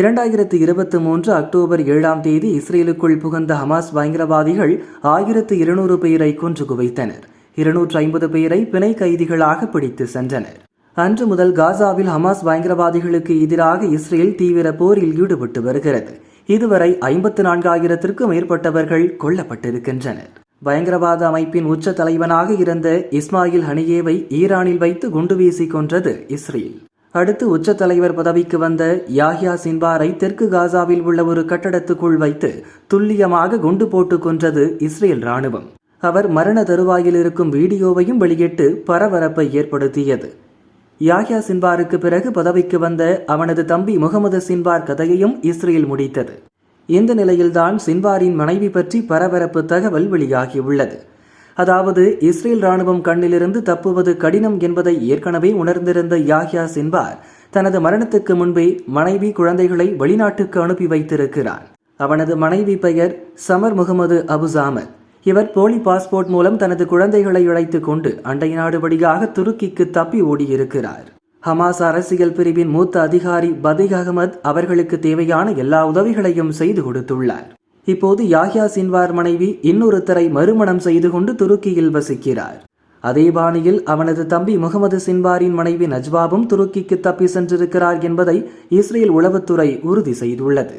இரண்டாயிரத்து இருபத்தி மூன்று அக்டோபர் ஏழாம் தேதி இஸ்ரேலுக்குள் புகுந்த ஹமாஸ் பயங்கரவாதிகள் ஆயிரத்து இருநூறு பேரை கொன்று குவைத்தனர். இருநூற்று ஐம்பது பேரை பிணை கைதிகளாக பிடித்து சென்றனர். அன்று முதல் காசாவில் ஹமாஸ் பயங்கரவாதிகளுக்கு எதிராக இஸ்ரேல் தீவிர போரில் ஈடுபட்டு வருகிறது. இதுவரை ஐம்பத்து நான்காயிரத்திற்கும் மேற்பட்டவர்கள் கொல்லப்பட்டிருக்கின்றனர். பயங்கரவாத அமைப்பின் உச்ச தலைவனாக இருந்த இஸ்மாயில் ஹனியேவை ஈரானில் வைத்து குண்டு வீசி கொன்றது இஸ்ரேல். அடுத்து உச்ச தலைவர் பதவிக்கு வந்த யாஹ்யா சின்வாரை தெற்கு காசாவில் உள்ள ஒரு கட்டடத்துக்குள் வைத்து துல்லியமாக குண்டு போட்டு கொன்றது இஸ்ரேல் ராணுவம் அவர் மரண தருவாயில் இருக்கும் வீடியோவையும் வெளியிட்டு பரபரப்பை ஏற்படுத்தியது. யாஹ்யா சின்வாருக்கு பிறகு பதவிக்கு வந்த அவனது தம்பி முகமது சின்வார் கதையையும் இஸ்ரேல் முடித்தது. இந்த நிலையில்தான் சின்வாரின் மனைவி பற்றி பரபரப்பு தகவல் வெளியாகியுள்ளது. அதாவது இஸ்ரேல் ராணுவம் கண்ணிலிருந்து தப்புவது கடினம் என்பதை ஏற்கனவே உணர்ந்திருந்த யாஹ்யா சின்வார் தனது மரணத்துக்கு முன்பே மனைவி குழந்தைகளை வெளிநாட்டுக்கு அனுப்பி வைத்திருக்கிறார். அவனது மனைவி பெயர் சமர் முகமது அபுசாமத் இவர் போலி பாஸ்போர்ட் மூலம் தனது குழந்தைகளை அழைத்துக் கொண்டு அண்டை நாடு வழியாக துருக்கிக்கு தப்பி ஓடியிருக்கிறார். ஹமாஸ் அரசியல் பிரிவின் மூத்த அதிகாரி பதீக் அகமது அவர்களுக்கு தேவையான எல்லா உதவிகளையும் செய்து கொடுத்துள்ளார். இப்போது யாஹ்யா சின்வார் மனைவி இன்னொருத்தரை மறுமணம் செய்து கொண்டு துருக்கியில் வசிக்கிறார். அதே பாணியில் அவனது தம்பி முகமது சின்வாரின் மனைவி நஜ்வாபும் துருக்கிக்கு தப்பி சென்றிருக்கிறார் என்பதை இஸ்ரேல் உளவுத்துறை உறுதி செய்துள்ளது.